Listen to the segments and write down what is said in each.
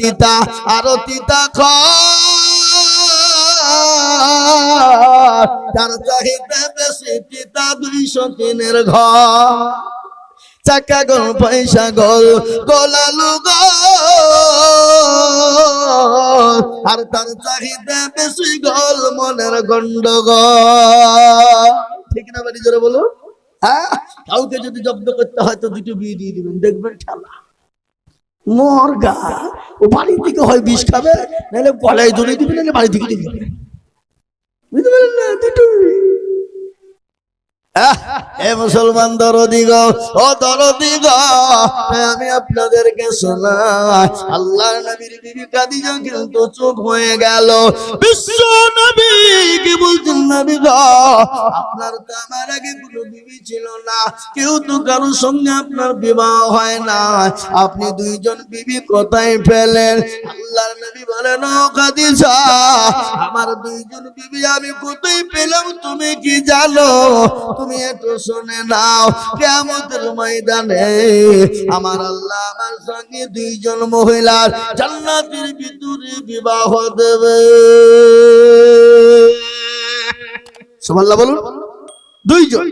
তিতা, আরও তিতা খ তার চাহিদা বেশি, তিতা দুইশো তিনের ঘর। চাকা গোল পয়সা গোল গোলালু গোল আর তার চাহিদা বেশি গোল মনের গন্ডগোল। ঠিক না বাড়ি, জোরে বলো হ্যাঁ? কাউকে যদি জব্দ করতে হয়, তো দুটো বিয়ে দিয়ে দিবেন। দেখবেন খেলা। মরগা। ও বাড়ির দিকে হয় বিষ খাবে নাহলে গলায় ধরে দিবে নাহলে বাড়ির দিকে দিবে বুঝতে পারলেন না? আহ, এ মুসলমান দরদি গো, ও দরদি গো, আমি আপনাদেরকে শোনাই। আল্লাহ নবীর বিবি কাদিজা কিন্তু চুপ হয়ে গেল। বিশ্ব নবী কি বলছেন নবী গো? আপনার তো আমার আগে কোনো বিবি ছিল না, কেউ তো কারোর সঙ্গে আপনার বিবাহ হয় না। আপনি দুইজন বিবি কোথায় পেলেন? আল্লাহর নবী বলেন, ও খাদিজা, আমার দুইজন বিবি আমি কোথায় পেলাম তুমি কি জানো? তুমি একটু শুনে নাও কেমতের ময়দানে আমার আল্লাহ আমার সঙ্গে দুইজন মহিলার জান্নাতের ভিতরে বিবাহ দেবে। সুবহানাল্লাহ বলুন। দুইজন।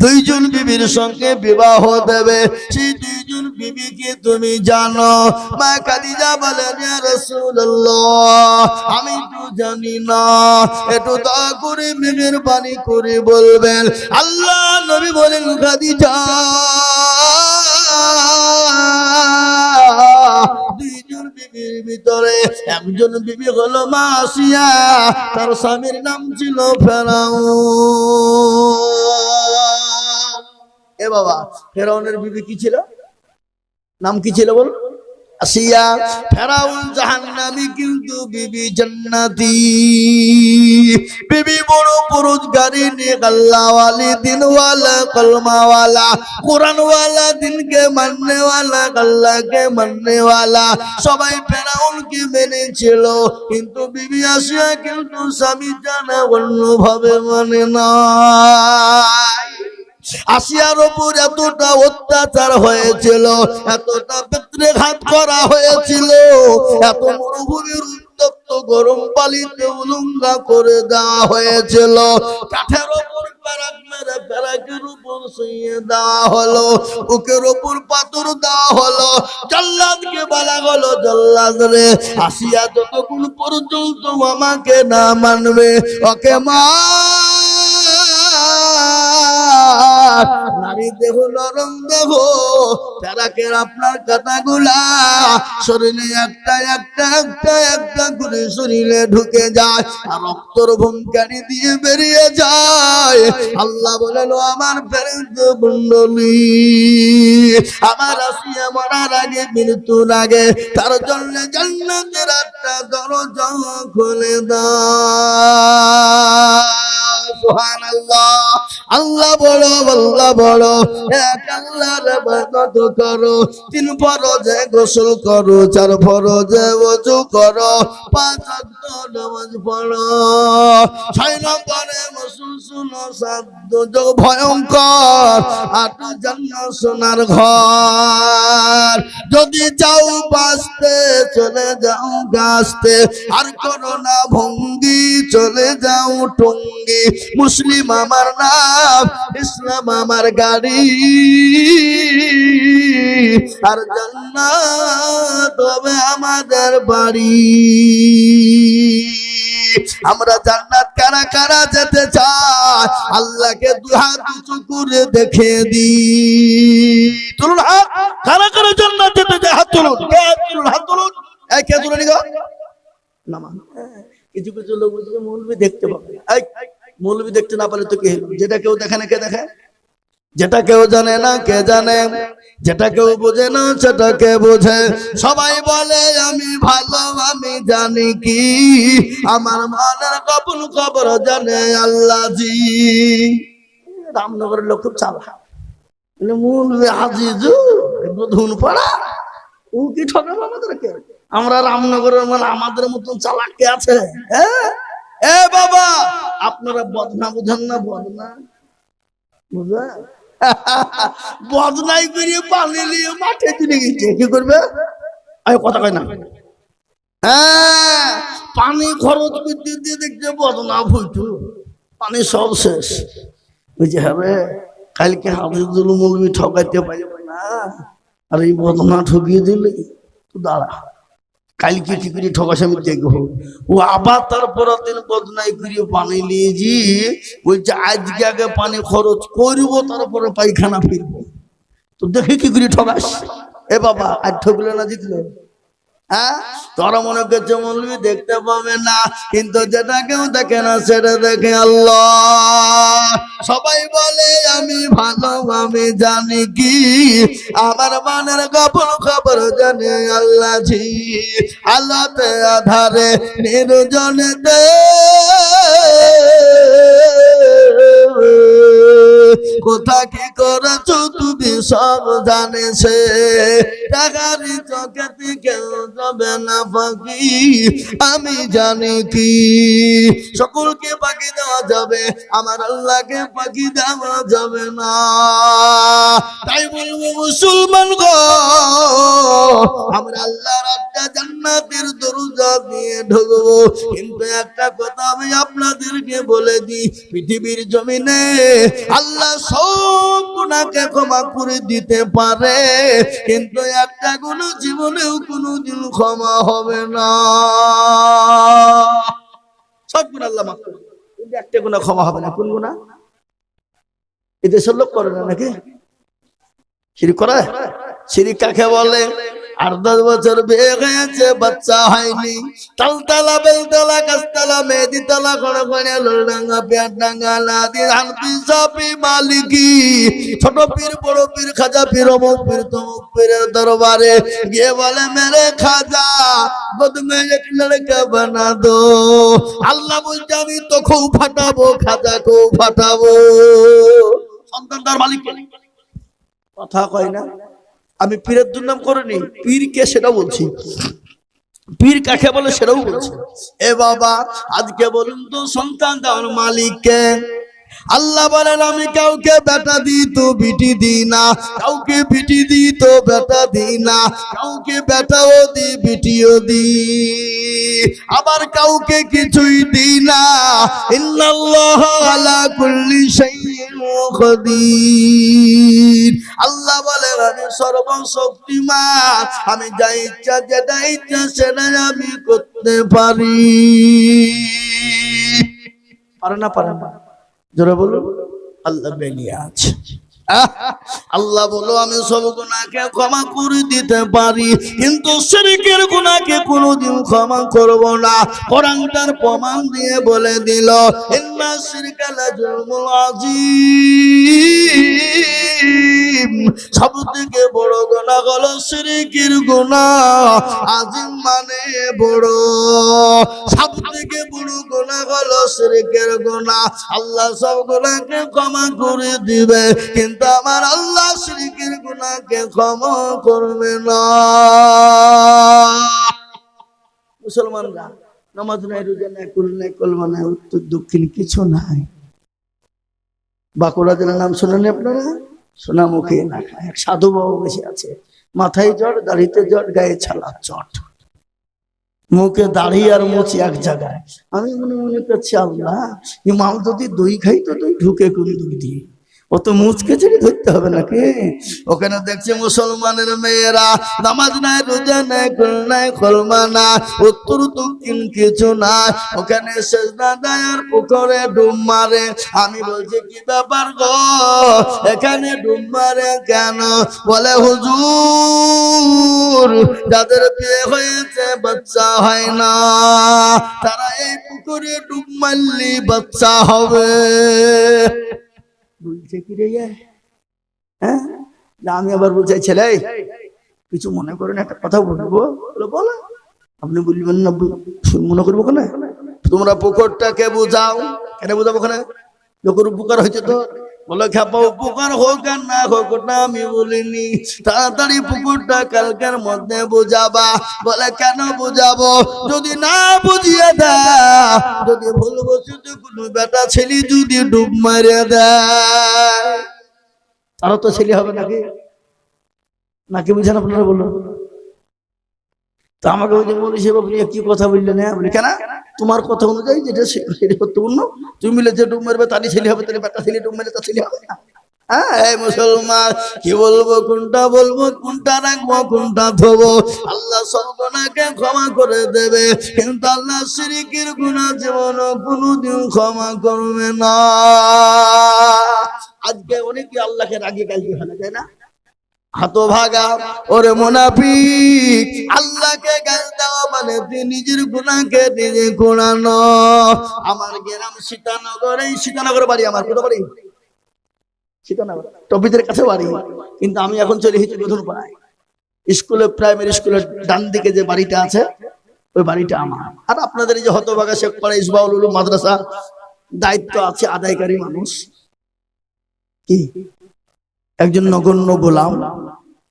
দুইজন বিবির সঙ্গে বিবাহ দেবে। সেই দুইজন বিবিকে তুমি জানো। মা খাদিজা বলেন আমি তো জানি না। একটু দয়া করে বিবির বাণী করে বলবেন। আল্লাহ নবী বলেন, খাদিজা, দুইজন বিবির ভিতরে একজন বিবি হলো মাসিয়া তার স্বামীর নাম ছিল ফেরাও এ বাবা, ফেরাউনের বিবি কি ছিল? নাম কি ছিল বল? আসিয়া, ফেরাউন জাহান্নামী কিন্তু বিবি জান্নাতি। বিবি বড় পুরস্কারী নিয়ে আল্লাহওয়ালি দিনওয়ালা, কলমাওয়ালা, কোরআনওয়ালা, দিনকে মাননেওয়ালা আল্লাহকে মাননেওয়ালা সবাই ফেরাউনকে মেনেছিল, কিন্তু বিবি আসিয়া কিন্তু স্বামী জানা অন্যভাবে মানে না আসিয়ার ওপর এতটা অত্যাচার হয়েছিল, এতটা ঘাত করা হয়েছিল। এত মরুভূমির উত্তপ্ত গরম পালিতে উলুঙ্গা করে দেওয়া হয়েছিল। কাঠের ওপর মেরে উপর জল্লাদকে হলো, জল্লাদ রে, আসিয়া যতক্ষণ পর্যন্ত আমাকে না মানবে, ওকে মা up. নারী দেহ, নরম দেহ। প্যারাকের আপনার কথাগুলা শরীরে একটা একটা একটা একটা করে শরীরে ঢুকে যায় আর রক্তর ভূমকারি দিয়ে বেরিয়ে যায়। আল্লাহ বলেন আমার ফেরত মন্ডলী আমার আসিয়া মরার আগে তার জন্য একটা দরজা খুলে দাও। সুবহানাল্লাহ। আল্লাহ বড় আল্লাহ বড়, এক আল্লাহর ইবাদত করো, তিন ফরজে গোসল করো, চার ফরজে ওযু করো, পাঁচ ওয়াক্ত নামাজ পড়ো। ছয় নম্বরে মসুল শুনো সাধ্য যোগ ভয়ঙ্কর, আট জান্নাত সোনার ঘর। যদি যাও বাঁচতে, চলে যাও গাছতে, আর করো না ভঙ্গি, চলে যাও টঙ্গি। মুসলিম আমার নাম, ইসলাম আমার গাড়ি। আর হবে আমাদের বাড়ি। আমরা জান্নাত কারা কারা যেতে চাই আল্লাহকে দুহাত উঁচু করে দেখে দি। তুলুন হাত কারা কারা জান্নাত যেতে চায়, হাত তুলুন। হাত তুলুন। এই কে তুলে নিগো। নামান কিছু কিছু লোক মৌলবি দেখতে পাবে। মৌলবি দেখতে না পারে তো কে যেটা কেউ দেখে না, কে দেখে? যেটা কেউ জানে না, কে জানে? যেটা কেউ বোঝে না, সেটা কে বোঝে? সবাই বলে, আমি ভালো, আমি জানি কি। আমার মনের কপুল খবর জানে আল্লাহ জি রামনগরের লোক খুব চালা মূল হাজিজু ধুন পড়া। ও কি ঠকাবো আমাদেরকে? আমরা রামনগরের মানে আমাদের মতন চালাক কে আছে হ্যাঁ? এ বাবা, আপনারা বদনা বুঝেন না, বদনা। বুঝা বদনাই করে পানি নিয়ে মাঠে তুলে গেছে। কি করবে? আমি কথা কয় না। হ্যাঁ পানি খরচ করতে দিয়ে দেখতে বদনা ফুটু পানি সব শেষ। বুঝে হবে? কালকে হাফিজুল মৌলবি ঠকাইতে পারবে না। আর এই বদনা ঠকিয়ে দিলে তো দাঁড়া। কালকে কি করে ঠকাস আমি দেখব? ও আবার তারপর দিন বদনাই করে পানি নিয়েছি বলছে, আজকে আগে পানি খরচ করব, তারপরে পায়খানা ফিরবো। তো দেখে কি করে ঠকাস এ বাবা, আর ঠকলে না জিতলে? হ্যাঁ? তোরা মনে করছে মৌলবি দেখতে পাবে না, কিন্তু যেটা কেউ দেখে না সেটা দেখে আল্লাহ। সবাই বলে, আমি ভালো, আমি জানি কি, আমার মনের খবর খবর জানে আল্লাহ জি। আল্লাহতে আধারে, নির্জনেতে। কোথা কি করেছ তুমি সব জানেছে টাকারি চোখেতে কেউ যাবে না ফাঁকি? আমি জানি কি। সকলকে পাখি দেওয়া যাবে, আমার আল্লাহকে পাখি দেওয়া যাবে না। তাই বলব, মুসলমান গো, আমরা আল্লাহর একটা জান্নাতের দরজা দিয়ে ঢুকবো। কিন্তু একটা কথা আমি আপনাদেরকে বলে দিই, পৃথিবীর জমিনে আল্লাহ সব গুণাকে ক্ষমা করে দিতে পারে, কিন্তু একটা গুণ জীবনেও কোনোদিন ক্ষমা হবে না। সব গুণ আল্লাহ মাফ করে কিন্তু একটা গুণা ক্ষমা হবে না। কোন গুণা এই দেশের লোক করে না নাকি? সিঁড়ি করে সিঁড়ি কাকে বলে? আর দশ বছর বিয়ে হয়েছে বাচ্চা হয়নি। তালতালা বেলতলা গাছতলা মেহেদি তলা করে করে লোডাঙ্গা পেয়ার ডাঙ্গা লাদি হানপি সাপি মালিকি। ছোট পীর বড় পীর খাজা পীর অমুক পীর তমুক পীরের দরবারে গিয়ে বলে মেরে খাজা বদ মে এক লড়কা বানা দো। আল্লাহ বলছে আমি তো খুব ফাটাবো খাজা খুব ফাটাবো। সন্তান তার মালিক কথা কয় না? আমি পীরের দুর্নাম করিনি। পীর কে সেটা বলছি। পীর কাকে বলে সেটাও বলছি। এ বাবা, আজকে বলুন তো সন্তান দেওয়ার মালিককে আল্লাহ বলেন, আমি কাউকে বেটা দিই তো বিটি দিই না, কাউকে বিটি দিই তো বেটা দিই না, কাউকে বেটাও দি বিটিও দি আবার কাউকে কিছুই দিই না। ইন্নাল্লাহ আলা কুল্লি শাইইন কদির আল্লাহ বলেন, আমি সর্বশক্তিমান। আমি যা ইচ্ছা যেটা ইচ্ছা সেটা আমি করতে পারি। পারে না পারে না। জোরে বলুন। আল্লাহ বেরিয়ে আছে আল্লাহ বলো আমি সব গুণাকে ক্ষমা করে দিতে পারি, কিন্তু শিরকের গুণাকে কোনোদিন ক্ষমা করব না। প্রমাণ দিয়ে বলে দিল, ইন্না শিরকালা জুলমুল আজিম বড় গুণা হলো শিরকের গুণা আজিম মানে বড়। সব থেকে বড় গুণা হলো শিরকের গুণা। আল্লাহ সব গুণাকে ক্ষমা করে দিবে, কিন্তু আমার আল্লাহ শিরকের গুণাকে ক্ষমা করবে না। মুসলমানরা, নামাজ নাই, রোজা নাই নাই, কলমা নাই, উত্তর দক্ষিণ কিছু নাই। বাঁকুড়া জেলার নাম শোনেন আপনারা? সোনামুখী এলাকা এক সাধু বাবু বসে আছে। মাথায় জট, দাড়িতে জট, গায়ে ছালা, চট। মুখে দাড়ি আর মুছি এক জায়গায়। আমি মনে মনে করছি, আল্লাহ এই মাল যদি দই খাই তো তুই ঢুকে কোন দিক দিয়ে? অত মুচকে ছেড়ে ধরতে হবে নাকি? ওখানে দেখছি মুসলমানের মেয়েরা নামাজ নাই, রোজা নাই কুল নাই কলমা না উত্তর দক্ষিণ কিছু না ওখানে সেজদা দেয় আর পুকুরে ডুব মারে। আমি বলছি, কি ব্যাপার গো? এখানে ডুব মারে কেন? বলে, হুজুর, যাদের বিয়ে হয়েছে বাচ্চা হয় না। তারা এই পুকুরে ডুব মারলি বাচ্চা হবে। বলছে, কি রে ইয়ে? হ্যাঁ? আমি আবার বলছি ছেলে, কিছু মনে করেন একটা কথা বলব। বলে আপনি বলবেন না মনে করব কেন? তোমরা পুকুরটাকে বুঝাও। কেন বুঝাবো কেন লোকের উপকার হয়েছে তো। বলে খেপা উপকার হোক আর না হোক, ওটা আমি বলিনি। তাড়াতাড়ি পুকুরটা কালকের মধ্যে বুঝাবা। বলে কেন বুঝাবো? যদি না বুঝিয়ে দেয় যদি ভুল বসে কোনো বেটা ছেলে যদি ডুব মারে দেয় তারা তো ছেলে হবে নাকি? নাকি বুঝেন আপনারা বলুন? তো আমাকে ওই যে বলি, সে বাবু কি কথা বললেন হ্যাঁ কেন? তোমার কথা অনুযায়ী যেটা সেটা তুমি মিলে যে ডুব মারবে, তারই ছেলে হবে, তাহলে বেটা ছেলে ডুব মেরে তার ছেলে হবে হ্যাঁ মুসলমান, কি বলব, কোনটা বলব, কোনটা রাখব, কোনটা ধোবো? আল্লাহ সর্বনাকে ক্ষমা করে দেবে, কিন্তু আল্লাহ শিরিকের গুণা জীবন কোনোদিন ক্ষমা করবে না। আজকে অনেকে আল্লাহকে রাগে কালকে ফেলে তাই না? হতভাগা। ওরে মোনাফিক, আল্লাহকে গাল দেওয়া মানে নিজের গুণাকে নিজে গুণানো আমার গ্রাম সীতানগর, এই সীতানগর বাড়ি আমার কোথাও বাড়ি? সীতানগর কাছে বাড়ি। কিন্তু আমি এখন চলে এসেছি নতুন স্কুলে, প্রাইমারি স্কুলের ডান দিকে যে বাড়িটা আছে, ওই বাড়িটা আমার। আর আপনাদের এই হতভাগা শেখ পাড়া ইসবাউল মাদ্রাসা দায়িত্ব আছে আদায়কারী মানুষ। কি? একজন নগণ্য গোলাম,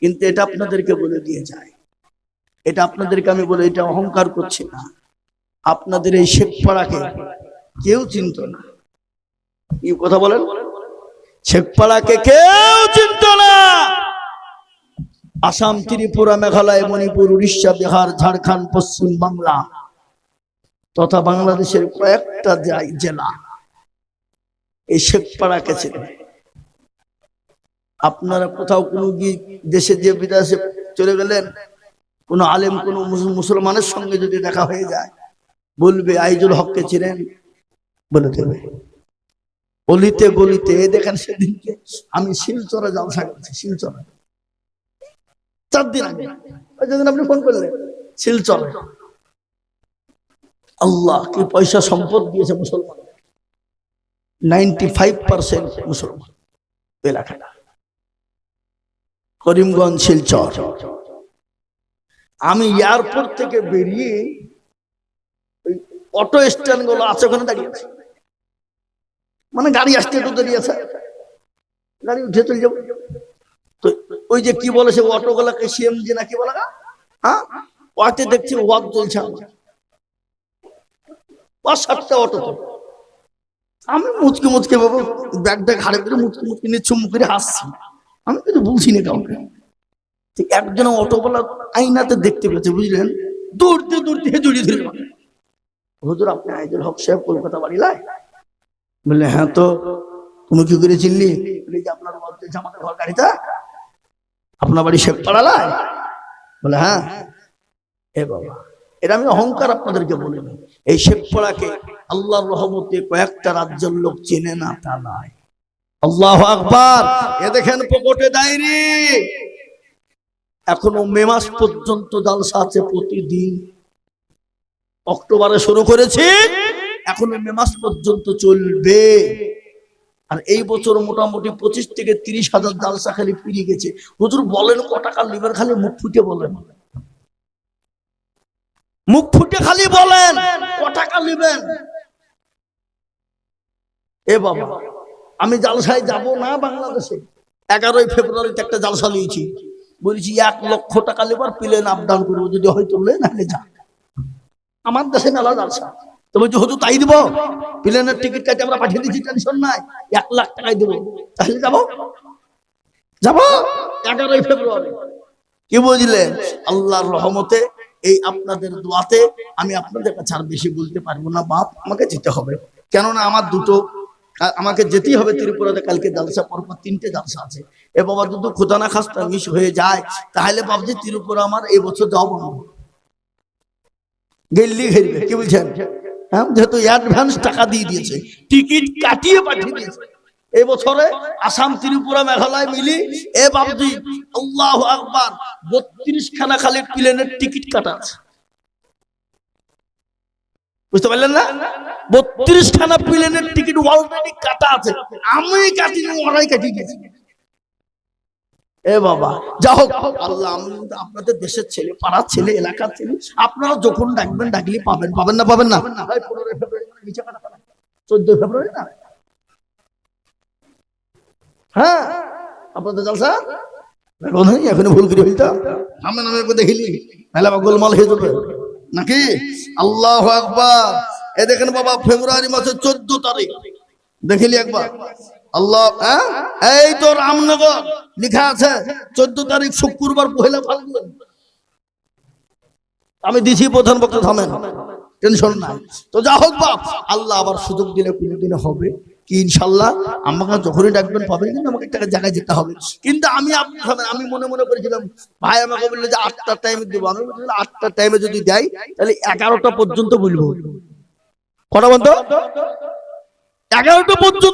কিন্তু এটা আপনাদেরকে বলে দিয়ে যায়। এটা আপনাদেরকে আমি বলে, এটা অহংকার করছি না। আপনাদের এই শেখপাড়াকে কেউ চিনত না। কি কথা বলেন? শেখপাড়াকে কেউ চিনত না। আসাম, ত্রিপুরা, মেঘালয়, মণিপুর, উড়িষ্যা, বিহার, ঝাড়খণ্ড, পশ্চিম বাংলা তথা বাংলাদেশের কয়েকটা জেলা এই শেখপাড়াকে ছিল আপনারা কোথাও কোনো দেশে যে বিদেশে চলে গেলেন, কোনো আলেম, কোনো মুস- মুসলমানের সঙ্গে যদি দেখা হয়ে যায়, বলবে, আইজুল হককে চিনেন? বলে দেবে। গলিতে গলিতে দেখেন সেদিনকে আমি শিলচরে জলসা করেছি, শিলচরে। চার দিন আগে। যেদিন আপনি ফোন করলেন, শিলচরে। আল্লাহ, কি পয়সা সম্পদ দিয়েছে মুসলমান। নাইনটি ফাইভ পার্সেন্ট মুসলমান। এলাকাটা করিমগঞ্জ, শিলচর। আমি এয়ারপোর্ট থেকে বেরিয়ে ওই অটো স্ট্যান্ডগুলো আছে, ওখানে দাঁড়িয়ে আছে। মানে গাড়ি আসতে একটু দেরি আছে। গাড়ি উঠে চলে যাব। তো ওই যে কি বলে সে অটো গুলাকে সিএমজি না কি বলে? হ্যাঁ? ওয়াতে দেখছি ওয়াক চলছে আমার। পাঁচ সাতটা অটো আমি মুচকে মুচকে বাবু ব্যাগটা ঘাড়ে করে মুচকে মুচকে নিয়ে চুম করে হাসছি। আমি কিন্তু বলছি না কাউকে। একজন অটোওয়ালা আইনাতে দেখতে পেয়েছে, বুঝলেন? দৌড়তে দৌড়তে জড়িয়ে ধরে। হুজুর, আপনি আইজুল হক সাহেব কলকাতা বাড়ি লাই? বললে হ্যাঁ তো, তুমি কি করে চিনলি? আপনার আমাদের ঘর গাড়িটা। আপনার বাড়ি শেখ পাড়ালায় বলে হ্যাঁ। এ বাবা এটা আমি অহংকার আপনাদেরকে বলিনি এই শেখপাড়াকে আল্লাহর রহমতে কয়েকটা রাজ্যের লোক চেনে না, তা নয়। আল্লাহ আকবার। এ দেখেন এখনও মে মাস পর্যন্ত জালসা আছে প্রতিদিন। অক্টোবরে শুরু করেছি, এখনও মে মাস পর্যন্ত চলবে। আর এই বছর মোটামুটি পঁচিশ থেকে তিরিশ হাজার জালসা খালি ফিরে গেছে। হুজুর বলেন ক টাকা খালি মুখ ফুটে বলেন। মুখ ফুটে খালি বলেন, ক টাকা নেবেন এ বাবা। আমি জালসায় যাব না বাংলাদেশে। এগারোই ফেব্রুয়ারিতে একটা জালসা নিয়েছি। বলেছি, এক লক্ষ টাকা লেবার প্লেন আপ ডাউন করব, যদি হয়তো লে, নাহলে যা। আমার দেশে মেলা জালসা। তো বলছি তাই দিব? প্লেনের টিকিট কাটে আমরা পাঠিয়ে দিচ্ছি টেনশন নাই। এক লাখ টাকায় দেবো। তাহলে যাব? যাব। এগারোই ফেব্রুয়ারি। কি বুঝলেন? আল্লাহর রহমতে এই আপনাদের দোয়াতে আমি আপনাদের কাছে আর বেশি বলতে পারব না। বাপ, আমাকে যেতে হবে। কেননা আমার দুটো আমাকে যেতেই হবে ত্রিপুরাতে কালকে জালসা পরপর তিনটে জালসা আছে। এ বাবা দুটো খোদানা খাস্তা মিস হয়ে যায় তাহলে ভাবছি ত্রিপুরা আমার এই বছর যাব না গেল্লি ঘেরবে কি বলছেন? হ্যাঁ যেহেতু অ্যাডভান্স টাকা দিয়ে দিয়েছে। টিকিট কাটিয়ে পাঠিয়ে দিয়েছে। এই বছরে আসাম ত্রিপুরা মেঘালয় মিলি এ বাবজি আল্লাহ আকবার বত্রিশ খানা খালি প্লেনের টিকিট কাটা আছে। বুঝতে পারলেন না? বত্রিশ খানা প্লেনের টিকিট অলরেডি কাটা আছে। আমি কাটিনি, ওরাই কাটি গেছি এ বাবা, যা হোক, আল্লাহ আপনাদের দেশের ছেলে, পাড়ার ছেলে, এলাকার ছেলে আপনারা যখন ডাকবেন, ডাকলে পাবেন পাবেন না পাবেন না? পনেরোই ফেব্রুয়ারি চোদ্দই ফেব্রুয়ারি না? হ্যাঁ? আপনাদের জালসা? এখন ভুল করে হইতাম আমি নামে দেখিলি। মেলা বা গোলমাল হয়ে যাবে। নাকি? আল্লাহ আকবার। এ দেখেন বাবা, ফেব্রুয়ারি মাসের চোদ্দ তারিখ। দেখিলি একবার? আল্লাহ হ্যাঁ? এই তো রামনগর। লিখা আছে, চোদ্দ তারিখ শুক্রবার পহেলা ফাল্গুন। আমি দিছি, প্রধান বক্তা থামেন। টেনশন নাই। তো যা হোক বাপ, আল্লাহ আবার সুযোগ দিলে কোনোদিনে হবে। কি ইনশাল্লাহ? আমাকে যখনই ডাকবেন পাবেন, কিন্তু আমাকে একটা জায়গায় যেতে হবে। কিন্তু আমি আপনি আমি মনে মনে করেছিলাম, ভাই আমাকে বলল যে আটটার টাইমে দেবো। আমি বলছিলাম আটটার টাইমে যদি দেয়, তাহলে এগারোটা পর্যন্ত বলব। কটা বলতো? এগারোটা পর্যন্ত